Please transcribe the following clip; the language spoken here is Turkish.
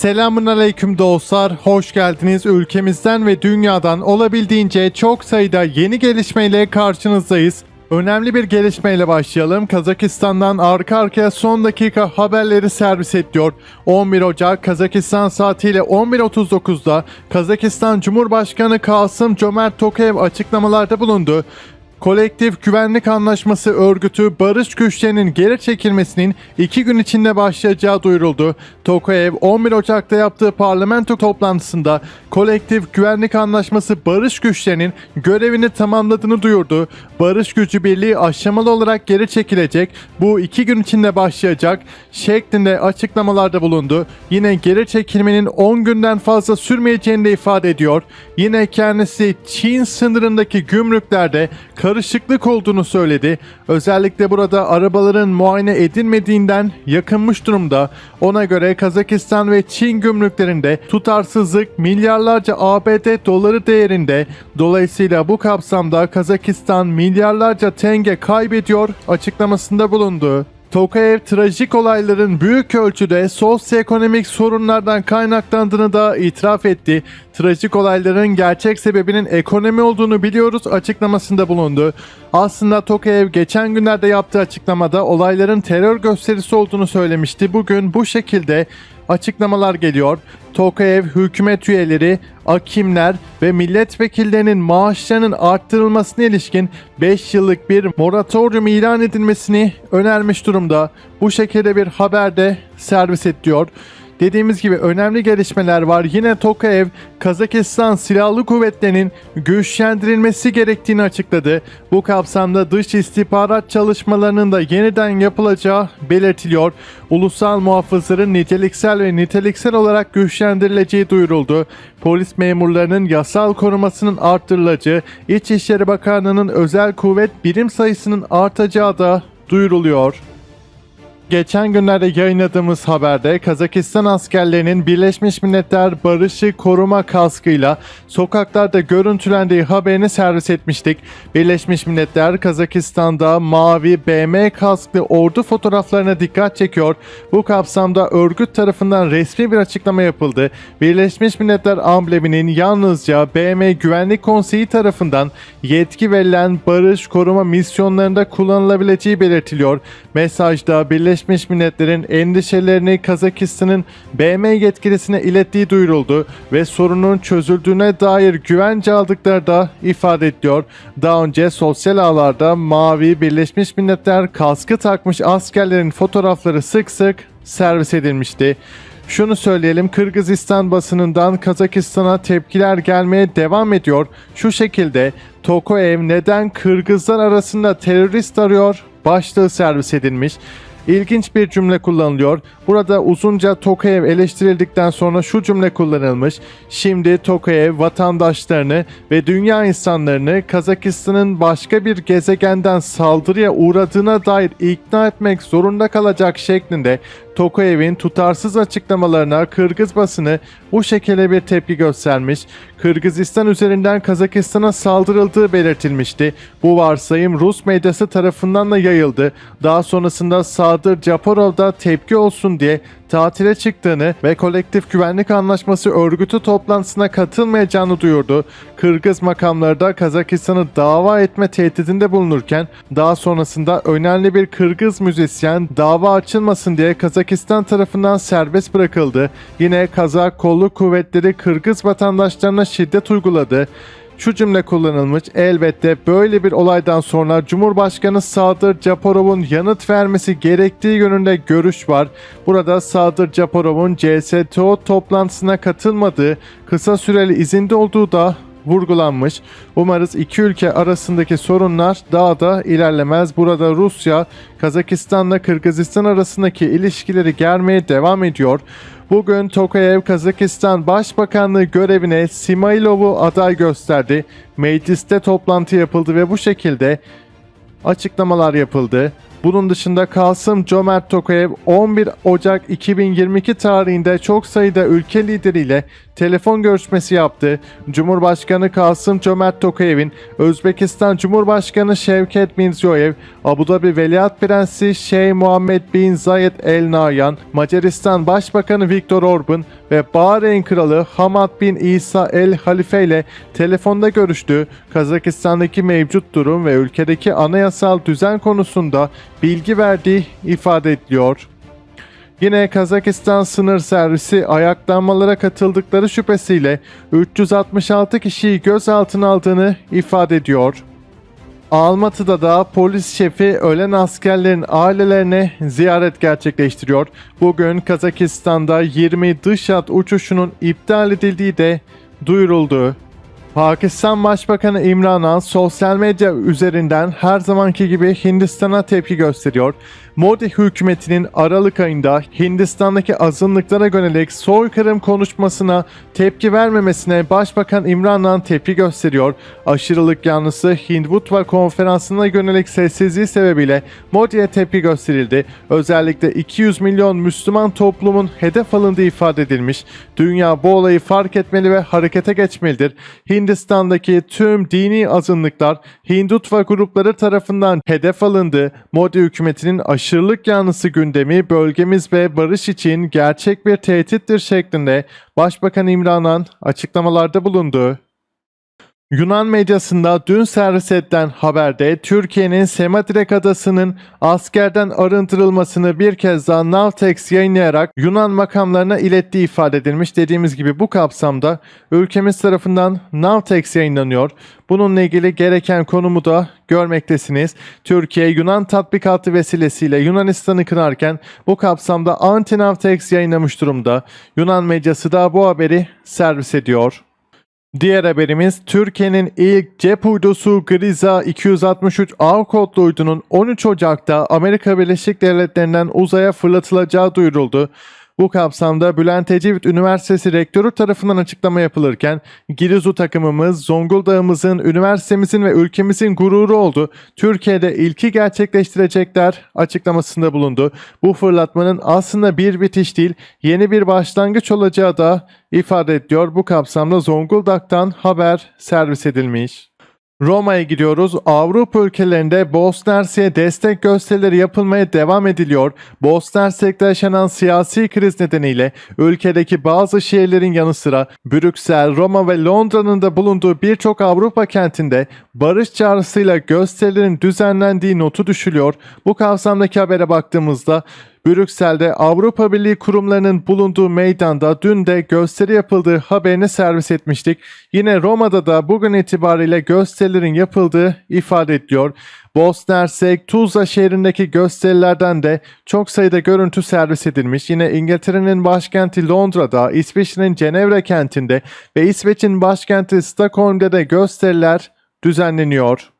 Selamun aleyküm dostlar, hoş geldiniz. Ülkemizden ve dünyadan olabildiğince çok sayıda yeni gelişmeyle karşınızdayız. Önemli bir gelişmeyle başlayalım. Kazakistan'dan arka arkaya son dakika haberleri servis ediyor. 11 Ocak Kazakistan saatiyle 11.39'da Kazakistan Cumhurbaşkanı Kasım Cömert Tokayev açıklamalarda bulundu. Kolektif Güvenlik Anlaşması örgütü barış güçlerinin geri çekilmesinin iki gün içinde başlayacağı duyuruldu. Tokayev 11 Ocak'ta yaptığı parlamento toplantısında Kolektif Güvenlik Anlaşması barış güçlerinin görevini tamamladığını duyurdu. Barış gücü birliği aşamalı olarak geri çekilecek. Bu iki gün içinde başlayacak şeklinde açıklamalarda bulundu. Yine geri çekilmenin 10 günden fazla sürmeyeceğini de ifade ediyor. Yine kendisi Çin sınırındaki gümrüklerde karışıklık olduğunu söyledi. Özellikle burada arabaların muayene edilmediğinden yakınmış durumda. Ona göre Kazakistan ve Çin gümrüklerinde tutarsızlık milyarlarca ABD doları değerinde. Dolayısıyla bu kapsamda Kazakistan milyarlarca tenge kaybediyor açıklamasında bulundu. Tokayev trajik olayların büyük ölçüde sosyoekonomik sorunlardan kaynaklandığını da itiraf etti. Trajik olayların gerçek sebebinin ekonomi olduğunu biliyoruz açıklamasında bulundu. Aslında Tokayev geçen günlerde yaptığı açıklamada olayların terör gösterisi olduğunu söylemişti. Bugün bu şekilde açıklamalar geliyor. Tokayev hükümet üyeleri, akimler ve milletvekillerinin maaşlarının arttırılmasına ilişkin 5 yıllık bir moratorium ilan edilmesini önermiş durumda. Bu şekilde bir haber de servis ediyor. Dediğimiz gibi önemli gelişmeler var. Yine Tokayev, Kazakistan Silahlı Kuvvetleri'nin güçlendirilmesi gerektiğini açıkladı. Bu kapsamda dış istihbarat çalışmalarının da yeniden yapılacağı belirtiliyor. Ulusal muhafızların niteliksel ve niteliksel olarak güçlendirileceği duyuruldu. Polis memurlarının yasal korumasının arttırılacağı, İçişleri Bakanlığı'nın özel kuvvet birim sayısının artacağı da duyuruluyor. Geçen günlerde yayınladığımız haberde Kazakistan askerlerinin Birleşmiş Milletler Barışı Koruma kaskıyla sokaklarda görüntülendiği haberini servis etmiştik. Birleşmiş Milletler Kazakistan'da mavi BM kasklı ordu fotoğraflarına dikkat çekiyor. Bu kapsamda örgüt tarafından resmi bir açıklama yapıldı. Birleşmiş Milletler ambleminin yalnızca BM Güvenlik Konseyi tarafından yetki verilen barış koruma misyonlarında kullanılabileceği belirtiliyor. Mesajda Birleşmiş Milletler'in endişelerini Kazakistan'ın BM yetkilisine ilettiği duyuruldu ve sorunun çözüldüğüne dair güvence aldıkları da ifade ediliyor. Daha önce sosyal ağlarda mavi Birleşmiş Milletler kaskı takmış askerlerin fotoğrafları sık sık servis edilmişti. Şunu söyleyelim Kırgızistan basınından Kazakistan'a tepkiler gelmeye devam ediyor. Şu şekilde Tokayev neden Kırgızlar arasında terörist arıyor başlığı servis edilmiş. İlginç bir cümle kullanılıyor. Burada uzunca Tokayev eleştirildikten sonra şu cümle kullanılmış. Şimdi Tokayev vatandaşlarını ve dünya insanlarını Kazakistan'ın başka bir gezegenden saldırıya uğradığına dair ikna etmek zorunda kalacak şeklinde Tokayev'in tutarsız açıklamalarına Kırgız basını bu şekilde bir tepki göstermiş. Kırgızistan üzerinden Kazakistan'a saldırıldığı belirtilmişti. Bu varsayım Rus medyası tarafından da yayıldı. Daha sonrasında Sadır Japarov da tepki olsun diye tatile çıktığını ve kolektif güvenlik anlaşması örgütü toplantısına katılmayacağını duyurdu. Kırgız makamları da Kazakistan'ı dava etme tehdidinde bulunurken daha sonrasında önemli bir Kırgız müzisyen dava açılmasın diye Kazakistan tarafından serbest bırakıldı. Yine Kazak kolluk kuvvetleri Kırgız vatandaşlarına şiddet uyguladı. Şu cümle kullanılmış. Elbette böyle bir olaydan sonra Cumhurbaşkanı Sadır Japarov'un yanıt vermesi gerektiği yönünde görüş var. Burada Sadır Japarov'un CSTO toplantısına katılmadığı, kısa süreli izinde olduğu da vurgulanmış. Umarız iki ülke arasındaki sorunlar daha da ilerlemez. Burada Rusya, Kazakistan'la Kırgızistan arasındaki ilişkileri germeye devam ediyor. Bugün Tokayev Kazakistan Başbakanlığı görevine Simailov'u aday gösterdi. Mecliste toplantı yapıldı ve bu şekilde açıklamalar yapıldı. Bunun dışında Kasım Cömert Tokayev 11 Ocak 2022 tarihinde çok sayıda ülke lideriyle telefon görüşmesi yaptı. Cumhurbaşkanı Kasım Cömert Tokayev'in Özbekistan Cumhurbaşkanı Şevket Mirziyoyev, Abu Dhabi Veliaht Prensi Şeyh Muhammed Bin Zayed El Nahyan, Macaristan Başbakanı Viktor Orban, ve Bahreyn Kralı Hamad bin İsa El Halife ile telefonda görüştü. Kazakistan'daki mevcut durum ve ülkedeki anayasal düzen konusunda bilgi verdiği ifade ediliyor. Yine Kazakistan sınır servisi ayaklanmalara katıldıkları şüphesiyle 366 kişiyi gözaltına aldığını ifade ediyor. Almatı'da da polis şefi ölen askerlerin ailelerine ziyaret gerçekleştiriyor. Bugün Kazakistan'da 20 dış hat uçuşunun iptal edildiği de duyuruldu. Pakistan Başbakanı İmran Han sosyal medya üzerinden her zamanki gibi Hindistan'a tepki gösteriyor. Modi hükümetinin Aralık ayında Hindistan'daki azınlıklara yönelik soykırım konuşmasına tepki vermemesine Başbakan İmran Han tepki gösteriyor. Aşırılık yanlısı Hindutva konferansına yönelik sessizliği sebebiyle Modi'ye tepki gösterildi. Özellikle 200 milyon Müslüman toplumun hedef alındığı ifade edilmiş. Dünya bu olayı fark etmeli ve harekete geçmelidir. Hindistan'daki tüm dini azınlıklar Hindutva grupları tarafından hedef alındı. Modi hükümetinin aşırılık yanlısı gündemi bölgemiz ve barış için gerçek bir tehdittir şeklinde Başbakan İmran Han açıklamalarda bulundu. Yunan medyasında dün servis edilen haberde Türkiye'nin Semadirek adasının askerden arındırılmasını bir kez daha Navtex yayınlayarak Yunan makamlarına ilettiği ifade edilmiş. Dediğimiz gibi bu kapsamda ülkemiz tarafından Navtex yayınlanıyor. Bununla ilgili gereken konumu da görmektesiniz. Türkiye Yunan tatbikatı vesilesiyle Yunanistan'ı kınarken bu kapsamda Anti-Navtex yayınlamış durumda. Yunan medyası da bu haberi servis ediyor. Diğer haberimiz Türkiye'nin ilk cep uydusu Griza 263 A kodlu uydunun 13 Ocak'ta Amerika Birleşik Devletleri'nden uzaya fırlatılacağı duyuruldu. Bu kapsamda Bülent Ecevit Üniversitesi Rektörü tarafından açıklama yapılırken Girizu takımımız Zonguldak'ımızın, üniversitemizin ve ülkemizin gururu oldu. Türkiye'de ilki gerçekleştirecekler açıklamasında bulundu. Bu fırlatmanın aslında bir bitiş değil yeni bir başlangıç olacağı da ifade ediliyor. Bu kapsamda Zonguldak'tan haber servis edilmiş. Roma'ya gidiyoruz. Avrupa ülkelerinde Bosna Hersek'e destek gösterileri yapılmaya devam ediliyor. Bosna Hersek'te yaşanan siyasi kriz nedeniyle ülkedeki bazı şehirlerin yanı sıra Brüksel, Roma ve Londra'nın da bulunduğu birçok Avrupa kentinde barış çağrısıyla gösterilerin düzenlendiği notu düşülüyor. Bu kapsamdaki habere baktığımızda Brüksel'de Avrupa Birliği kurumlarının bulunduğu meydanda dün de gösteri yapıldığı haberini servis etmiştik. Yine Roma'da da bugün itibariyle gösterilerin yapıldığı ifade ediliyor. Bosna Tuzla şehrindeki gösterilerden de çok sayıda görüntü servis edilmiş. Yine İngiltere'nin başkenti Londra'da, İsveç'in Cenevre kentinde ve İsveç'in başkenti Stockholm'da da gösteriler düzenleniyor.